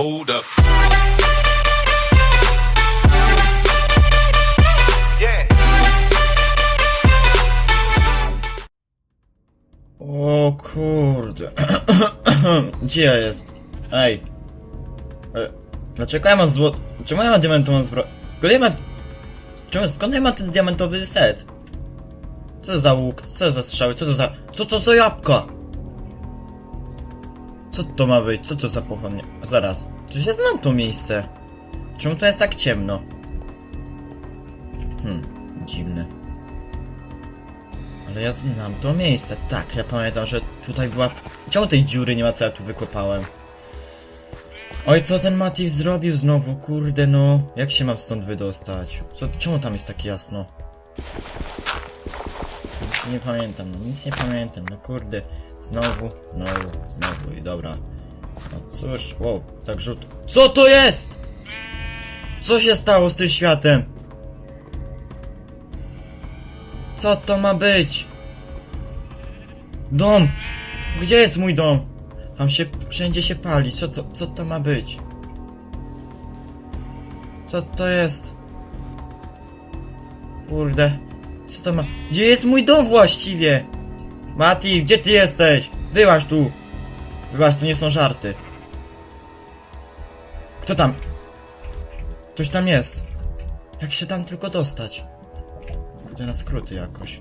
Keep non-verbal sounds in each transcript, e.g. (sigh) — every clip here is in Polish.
Hold up. O kurde. (coughs) Gdzie ja jest? Ej. E, dlaczego ja mam zło... Czemu ja mam diamentową zbroję? Skąd ja mam... Czemu, skąd ja mam ten diamentowy set? Co za łuk? Co za strzały? Co to za... Co to za jabłka? Co to ma być? Co to za pochodnie? Zaraz. Przecież ja znam to miejsce. Czemu to jest tak ciemno? Hmm, dziwne. Ale ja znam to miejsce. Tak, ja pamiętam, że tutaj była... Czemu tej dziury nie ma, co ja tu wykopałem? Oj, co ten Matif zrobił znowu? Kurde, no. Jak się mam stąd wydostać? Co, czemu tam jest tak jasno? Nic nie pamiętam, no nic nie pamiętam, no kurde. Znowu, znowu, znowu i dobra. No cóż, wow, tak rzut. Co to jest? Co się stało z tym światem? Co to ma być? Dom! Gdzie jest mój dom? Tam się, wszędzie się pali. Co to, co to ma być? Co to jest? Kurde. Co to ma... Gdzie jest mój dom właściwie? Mati, gdzie ty jesteś? Wyłaź tu! Wyłaź, to nie są żarty. Kto tam? Ktoś tam jest. Jak się tam tylko dostać? Idę na skróty jakoś.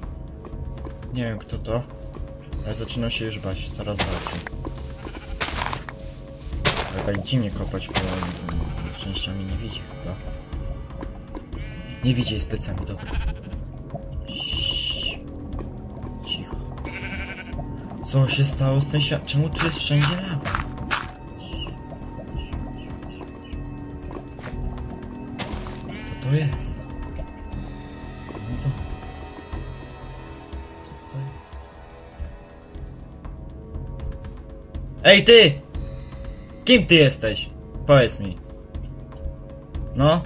Nie wiem kto to. Ale zaczynam się już bać, coraz bardziej. Ale tak dziwnie kopać, bo mm, szczęścia mnie nie widzi chyba. Nie widzi jej specjalnie, dobra. Co się stało z tym światem? Czemu tu jest wszędzie lawa? Co to jest? No to... Co to jest? Ej ty! Kim ty jesteś? Powiedz mi. No?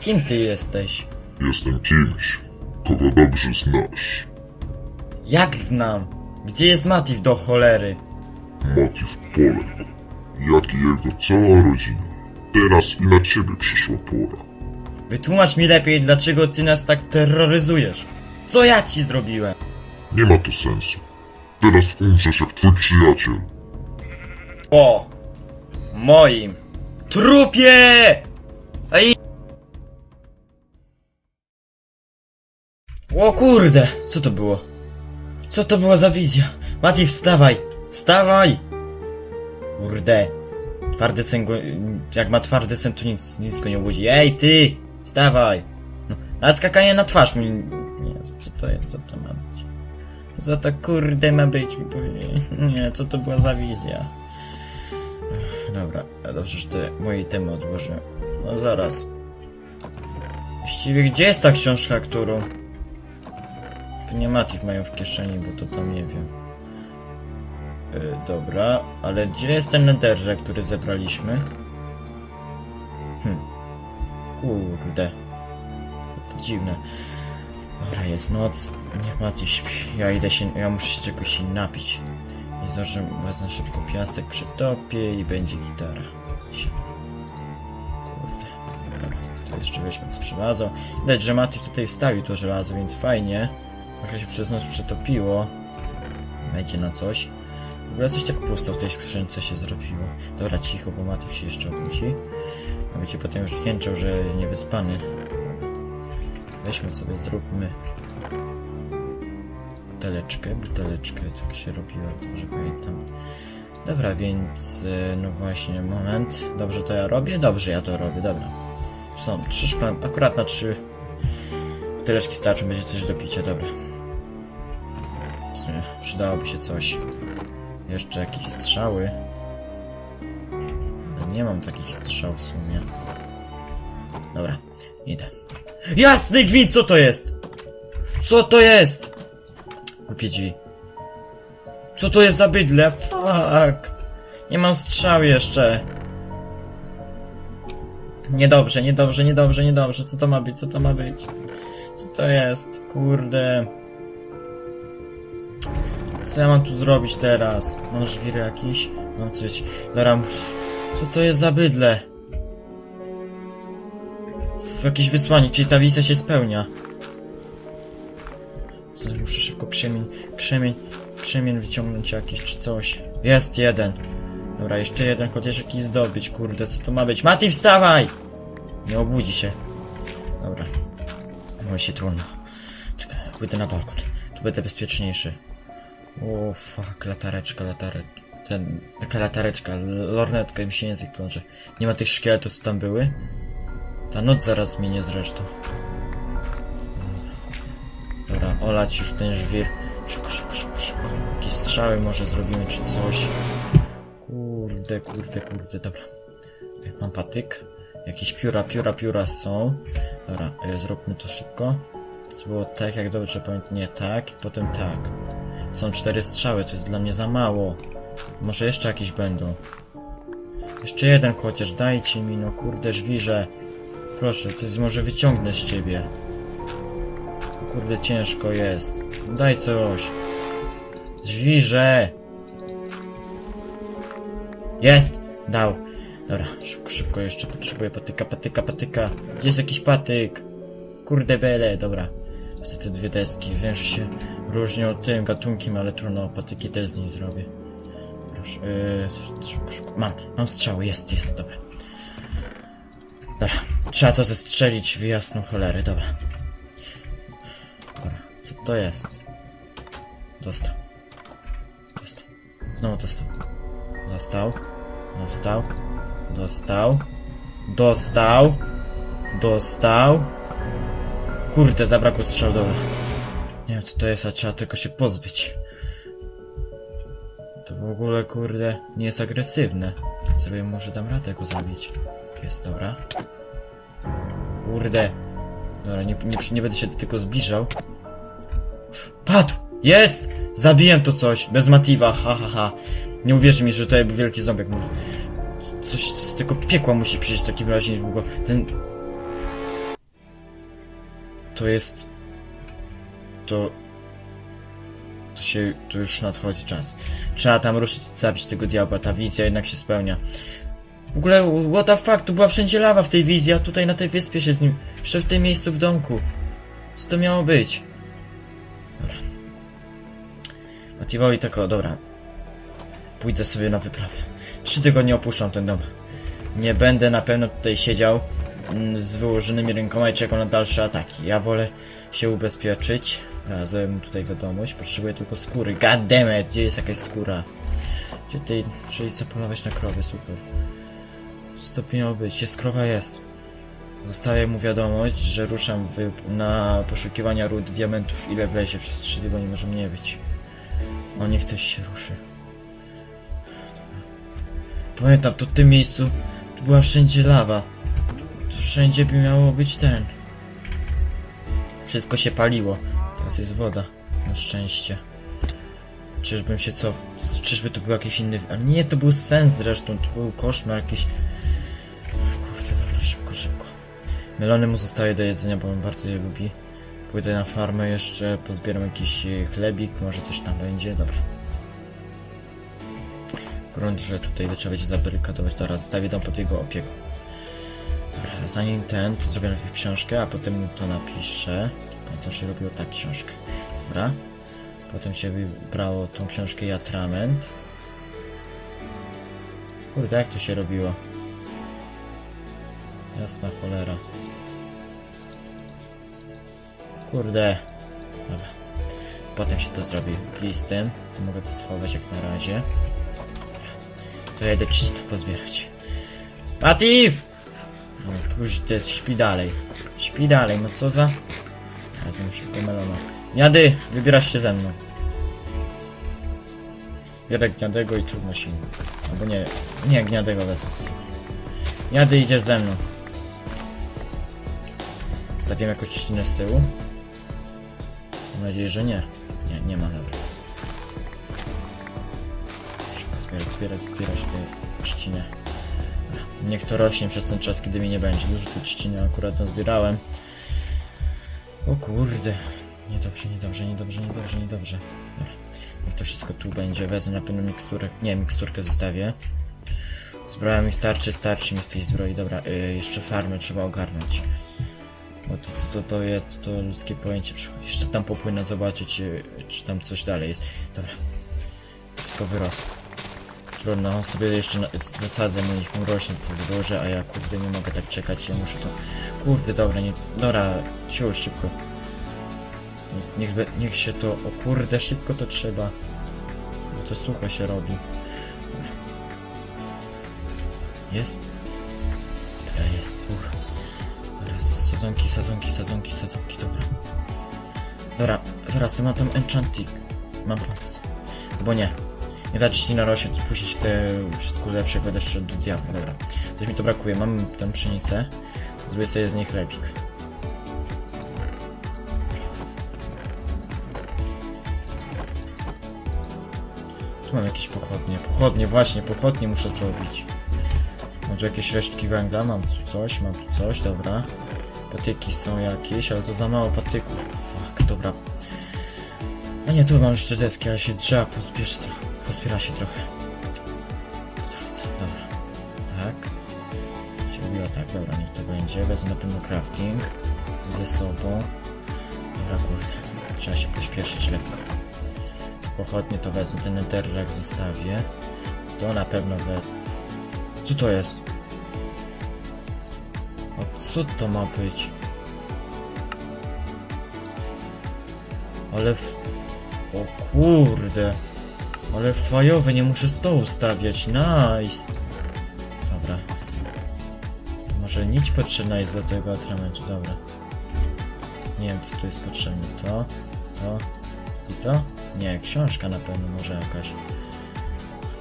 Kim ty jesteś? Jestem kimś, kogo dobrze znasz. Jak znam? Gdzie jest Matif do cholery? Motyw poległ, jak i jego cała rodzina. Teraz i na ciebie przyszła pora. Wytłumacz mi lepiej, dlaczego ty nas tak terroryzujesz. Co ja ci zrobiłem? Nie ma to sensu. Teraz umrzesz jak twój przyjaciel. O! Moim trupie! Ej! O kurde! Co to było? Co to była za wizja? Mati, wstawaj! Wstawaj! Kurde. Twardy sen go... Jak ma twardy sen, to nic, nic go nie obudzi. Ej, ty! Wstawaj! No, a skakanie na twarz mi... Nie, co to jest? Co to ma być? Co to kurde ma być? Mi Nie, co to była za wizja? Dobra, dobrze, że te moje temy odłożyłem. No zaraz. Właściwie gdzie jest ta książka, którą... Pneumatik mają w kieszeni, bo to tam nie wiem. Yy, dobra, ale gdzie jest ten netherre, który zebraliśmy? Hm. Kurde. To dziwne. Dobra, jest noc. Niech Mati śpi. Ja idę się... Ja muszę się czegoś się napić. Nie zdążę, wezmę szybko piasek, przytopię i będzie gitara. Kurde. Dobra, to jeszcze weźmy to żelazo. Widać, że Mati tutaj wstawił to żelazo, więc fajnie. Trochę się przez nas przetopiło. Będzie na coś. W ogóle coś tak pusto w tej skrzynce się zrobiło. Dobra, cicho, bo Mati się jeszcze obudzi. A będzie potem już jęczał, że niewyspany. Weźmy sobie, zróbmy buteleczkę, buteleczkę, tak się robiło, dobrze pamiętam. Dobra, więc, e, no właśnie, moment. Dobrze to ja robię? Dobrze ja to robię, dobra. Są trzy szklan, akurat na trzy buteleczki starczą, będzie coś do picia, dobra. Przydałoby się coś. Jeszcze jakieś strzały. Nie mam takich strzał w sumie. Dobra, idę. Jasny gwint, co to jest? Co to jest? Kupię drzwi. Co to jest za bydle? Fuck. Nie mam strzał jeszcze. Niedobrze, niedobrze, niedobrze, niedobrze. Co to ma być? Co to ma być? Co to jest? Kurde. Co ja mam tu zrobić teraz? Mam żwir jakiś? Mam coś... Dobra, co to jest za bydle? W jakieś wysłanie, czyli ta wizja się spełnia. Muszę szybko krzemień, krzemień, krzemień wyciągnąć jakiś czy coś. Jest jeden. Dobra, jeszcze jeden, chociaż jakiś zdobyć, kurde, co to ma być? Mati, wstawaj! Nie obudzi się. Dobra. Mój się trudno. Czekaj, pójdę na balkon. Tu będę bezpieczniejszy. O, fuck, latareczka, latareczka. Ten, taka latareczka, lornetka, mi się język plącze. Nie ma tych szkieletów, co tam były? Ta noc zaraz minie zresztą. Dobra, olać już ten żwir. Szybko, szybko, szybko, szybko. Jakieś strzały może zrobimy, czy coś. Kurde, kurde, kurde, dobra. Mam patyk. Jakieś pióra, pióra, pióra są. Dobra, e, zróbmy to szybko. To było tak, jak dobrze pamiętam. Nie tak, i potem tak. Są cztery strzały, to jest dla mnie za mało. Może jeszcze jakieś będą. Jeszcze jeden chociaż, dajcie mi, no kurde, żwirze. Proszę, coś może wyciągnę z ciebie. Kurde, ciężko jest. Daj coś. Żwirze! Jest! Dał. Dobra, szybko, szybko, jeszcze potrzebuję patyka, patyka, patyka. Gdzie jest jakiś patyk? Kurde bele, dobra. Niestety dwie deski. Wiem, że się różnią tym gatunkiem, ale trudno, patyki też z nich zrobię. Proszę, yy. Mam, mam strzały, jest, jest, dobra. Dobra, trzeba to zestrzelić w jasną cholerę, dobra. Dobra, co to jest? Dostał. Dostał. Znowu dostał. Dostał. Dostał. Dostał. Dostał. Dostał. Kurde, zabrakło strzał. Nie wiem co to jest, a trzeba tylko się pozbyć. To w ogóle, kurde, nie jest agresywne. Sobie może dam radę go zabić. Jest, dobra. Kurde. Dobra, nie, nie, nie będę się do tego zbliżał. Padł! Jest! Zabiłem to coś, bez motywa, ha ha ha. Nie uwierzy mi, że tutaj był wielki ząbek. Coś z tego piekła musi przyjść w takim razie niedługo. Ten... To jest... To... To się... To już nadchodzi czas. Trzeba tam ruszyć i zabić tego diabła, ta wizja jednak się spełnia. W ogóle, what the fuck, tu była wszędzie lawa w tej wizji, a tutaj na tej wyspie się z nim... Jeszcze w tym miejscu w domku. Co to miało być? Dobra. Matiwowi tak, dobra. Pójdę sobie na wyprawę. Trzy tygodnie opuszczam ten dom. Nie będę na pewno tutaj siedział z wyłożonymi rękoma i czekał na dalsze ataki. Ja wolę się ubezpieczyć. Znalazłem tutaj wiadomość. Potrzebuję tylko skóry. God damn it, gdzie jest jakaś skóra? Gdzie tutaj... Czyli zapolować na krowy, super. Co to miało być? Jest krowa, jest. Zostaje mu wiadomość, że ruszam na poszukiwania ród diamentów. Ile wlezie przez trzy tygodnie może mnie nie być. O, niech coś się ruszy. Pamiętam, to w tym miejscu tu była wszędzie lawa. Tu wszędzie by miało być ten. Wszystko się paliło. Teraz jest woda. Na szczęście. Czyżbym się co... Czyżby to był jakiś inny... Ale nie, to był sens zresztą. To był koszmar jakiś... Kurde, dobra, szybko, szybko. Melony mu zostaje do jedzenia, bo on bardzo je lubi. Pójdę na farmę jeszcze, pozbieram jakiś e, chlebik, może coś tam będzie, dobra. Grunt, że tutaj trzeba będzie zabarykadować, teraz stawię dom pod jego opieką. Zanim ten, to zrobię najpierw książkę, a potem to napiszę. Pamiętam, się robiło tak książkę. Dobra. Potem się wybrało tą książkę i atrament. Kurde, jak to się robiło? Jasna cholera. Kurde. Dobra. Potem się to zrobi. Listem. To mogę to schować jak na razie. To ja idę pozbierać. Patif! No, już to jest, śpi dalej. Śpi dalej, no co za... Ja muszę tylko melona. Gniady, wybierasz się ze mną. Biorę gniadego i trudno się. Albo nie, nie gniadego wezmę. Gniady idziesz ze mną. Stawiam jakąś trzcinę z tyłu. Mam nadzieję, że nie. Nie, nie ma, dobra. Szybko zbierać, zbierać, zbierać te trzcinę. Niech to rośnie przez ten czas, kiedy mi nie będzie. Dużo tej trzciny akurat nazbierałem. O kurde. Niedobrze, niedobrze, niedobrze, niedobrze, niedobrze. Dobra. I to wszystko tu będzie. Wezmę na pewno miksturę. Nie, miksturkę zostawię. Zbroja mi starczy, starczy mi z tej zbroi. Dobra, y, jeszcze farmę trzeba ogarnąć. Bo to, to, to jest to ludzkie pojęcie. Jeszcze tam popłynę zobaczyć, y, czy tam coś dalej jest. Dobra. Wszystko wyrosło. Trudno, sobie jeszcze na, zasadzę, mu rośnie to zboże, a ja kurde nie mogę tak czekać, ja muszę to... Kurde, dobra, nie... Dobra, ciul, szybko. Niech, niech, się to... O kurde, szybko to trzeba. Bo to sucho się robi. Jest? Dobra, jest, uch. Dobra, sadzonki, sadzonki, sadzonki, sadzonki, dobra. Dobra, zaraz, mam tam enchanting. Mam pomysł. Bo nie. Nie dać ci na rosie, puścić te wszystko lepsze, będę szedł do diabła, dobra. Coś mi to brakuje, mam tam pszenicę. Zrobię sobie z niej chlebik. Tu mam jakieś pochodnie. Pochodnie, właśnie, pochodnie muszę zrobić. Mam tu jakieś resztki węgla, mam tu coś, mam tu coś, dobra. Patyki są jakieś, ale to za mało patyków. Fuck, dobra. A nie, tu mam jeszcze deski, ale się trzeba pospieszy trochę. Pospiera się trochę. Dobra. Tak. Się tak, dobra, niech to będzie. Wezmę na pewno crafting ze sobą. Dobra, kurde. Trzeba się pośpieszyć lekko. Pochodnie to wezmę, ten netherrack zostawię. To na pewno we... Co to jest? O co to ma być? Ale w... O kurde. Ale fajowe, nie muszę stołu stawiać. Nice. Dobra. Może nić potrzebna jest do tego atramentu, dobra. Nie wiem, co tu jest potrzebne. To, to i to? Nie, książka na pewno może jakaś.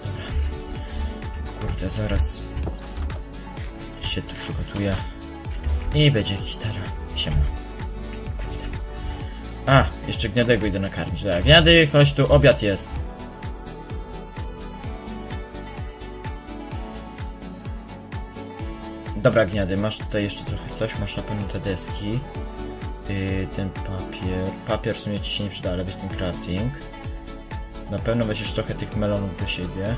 Dobra. Kurde, zaraz się tu przygotuję. I będzie gitara. Siema. Kurde. A, jeszcze gniadego idę nakarmić. Dobra, gniady, chodź tu, obiad jest. Dobra, gniady, masz tutaj jeszcze trochę coś, masz na pewno te deski. Yy, ten papier. Papier w sumie ci się nie przyda, ale weź ten crafting. Na pewno weźmiesz trochę tych melonów do siebie.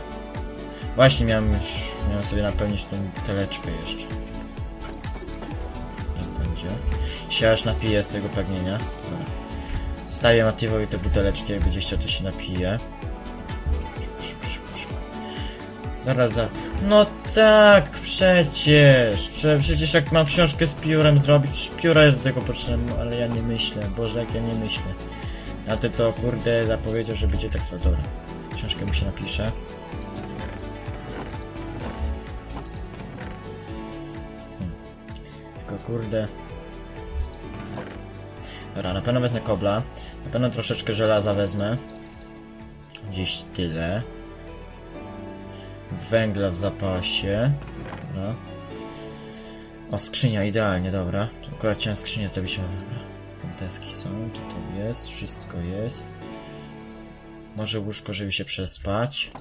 Właśnie miałem już, miałem sobie napełnić tą buteleczkę jeszcze. Tak będzie. Się aż napiję z tego pragnienia. Dobra. Stawię Matiwowi te buteleczki, jak będzie chciał to się napije. Szybko, szybko, szybko. Zaraz, za. No tak, przecież. Prze, przecież jak mam książkę z piórem zrobić, pióra jest do tego potrzebne, ale ja nie myślę. Boże, jak ja nie myślę. A ty to kurde zapowiedział, że będzie tak. Dobra. Książkę mu się napisze. Hmm. Tylko kurde. Dobra, na pewno wezmę kobla. Na pewno troszeczkę żelaza wezmę. Gdzieś tyle. Węgla w zapasie. Dobra. O, skrzynia, idealnie, dobra. Tu akurat chciałem skrzynię zrobić, ale dobra. Deski są, to to jest, wszystko jest. Może łóżko, żeby się przespać.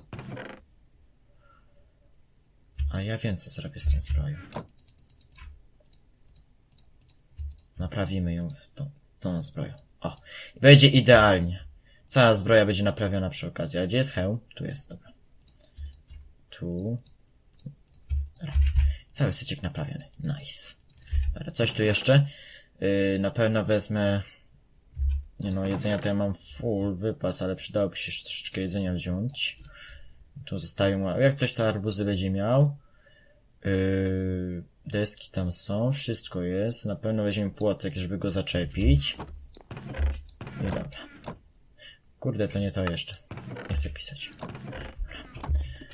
A ja wiem, co zrobię z tym zbroją. Naprawimy ją w tą, tą zbroją. O, będzie idealnie. Cała zbroja będzie naprawiona przy okazji. A gdzie jest hełm? Tu jest, dobra. Tu. Dobra. Cały secik naprawiony. Nice. Dobra, coś tu jeszcze. Yy, na pewno wezmę... Nie no, jedzenia to ja mam full wypas, ale przydałoby się troszeczkę jedzenia wziąć. Tu zostawię mu... Jak coś to arbuzy będzie miał. Yy, deski tam są, wszystko jest. Na pewno weźmiemy płotek, żeby go zaczepić. I dobra. Kurde, to nie to jeszcze. Nie chcę pisać. E,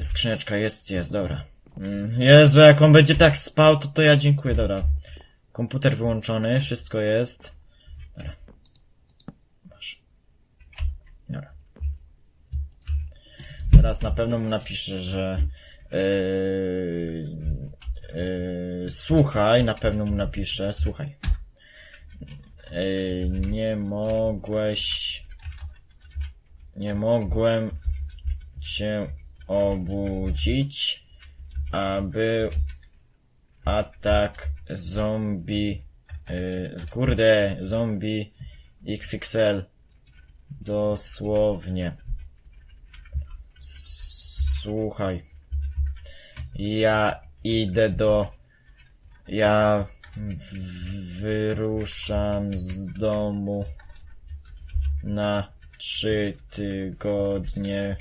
Skrzyneczka jest, jest, dobra. Mm, Jezu, jak on będzie tak spał, to to ja dziękuję, dobra. Komputer wyłączony, wszystko jest. Dobra. Masz. Dobra. Teraz na pewno mu napiszę, że yy, yy, słuchaj, na pewno mu napiszę, słuchaj. Yy, nie mogłeś nie mogłem cię obudzić, aby atak zombie, yy, kurde, zombie XXL dosłownie. Słuchaj. Ja idę do. Ja wyruszam z domu na trzy tygodnie,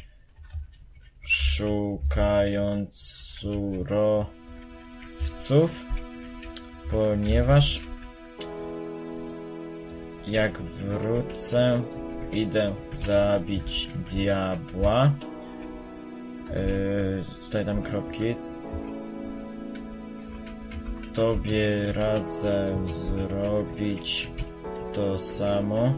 szukając surowców, ponieważ jak wrócę, idę zabić diabła. Yy, tutaj damy kropki. Tobie radzę zrobić to samo.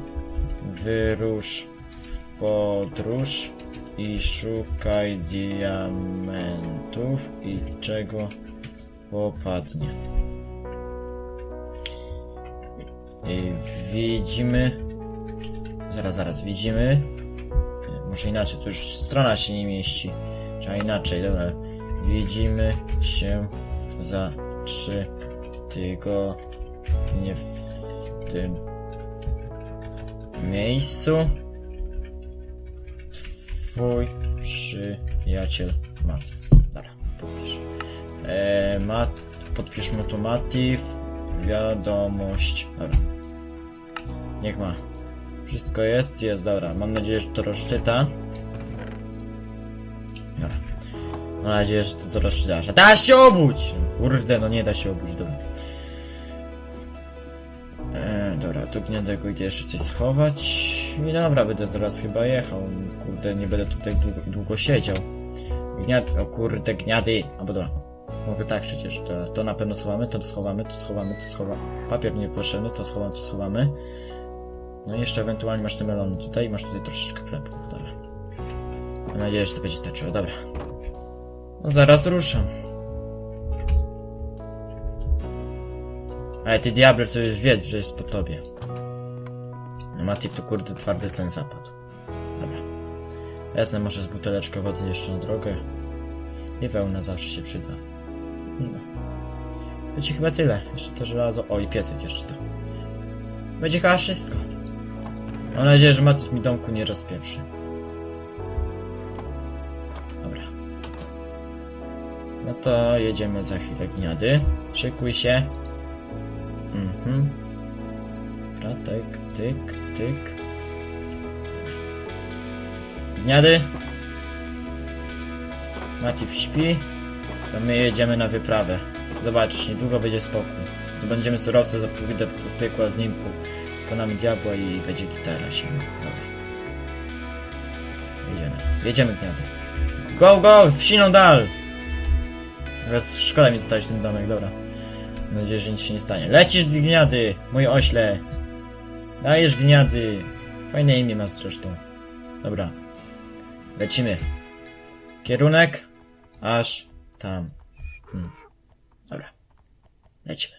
Wyrusz w podróż i szukaj diamentów i czego popadnie. I widzimy. Zaraz, zaraz, widzimy. Może inaczej, to już strona się nie mieści. Trzeba inaczej, dobra. Widzimy się za trzy tygodnie w tym miejscu. Twój przyjaciel Matis. Dobra, podpisz. E, mat, podpisz mu tu Matif. Wiadomość. Dobra. Niech ma. Wszystko jest? Jest, dobra. Mam nadzieję, że to rozczyta. Dobra. Mam nadzieję, że to rozczytasz. A teraz się obudź! Kurde, no nie da się obudź, dobra. E, dobra, tu gniadego idę jeszcze coś schować. I dobra, będę zaraz chyba jechał. Kurde, nie będę tutaj długo, długo siedział. Gniad... O kurde, gniady! Albo dobra. Mogę tak przecież, to, to na pewno schowamy, to schowamy, to schowamy, to schowamy. Papier nie potrzebny, to schowamy, to schowamy. No i jeszcze ewentualnie masz te melony tutaj i masz tutaj troszeczkę chlebków, dobra. Mam nadzieję, że to będzie starczyło, dobra. No zaraz ruszam. Ale ty diable to już wiedz, że jest po tobie. Matif to kurde twardy sen zapadł. Dobra. Jasne, może z buteleczką wody jeszcze na drogę. I wełna zawsze się przyda. No. Będzie chyba tyle. Jeszcze to żelazo. O, i piesek jeszcze to. Będzie chyba wszystko. Mam nadzieję, że Matif mi domku nie rozpieprzy. Dobra. No to jedziemy za chwilę gniady. Szykuj się. Mhm. Dobra, tyk, tyk, tyk. Gniady. Matif śpi. To my jedziemy na wyprawę. Zobaczysz, niedługo będzie spokój. Zdobędziemy surowce, pójdę po piekła z nim, po- pokonamy diabła i będzie gitara się. Dobra. Jedziemy. Jedziemy gniady. Go, go! W siną dal! Teraz szkoda mi zostawić ten domek, dobra. Mam nadzieję, że nic się nie stanie. Lecisz gniady, mój ośle. Dajesz gniady. Fajne imię masz zresztą. Dobra. Lecimy. Kierunek aż tam. Hmm. Dobra. Lecimy.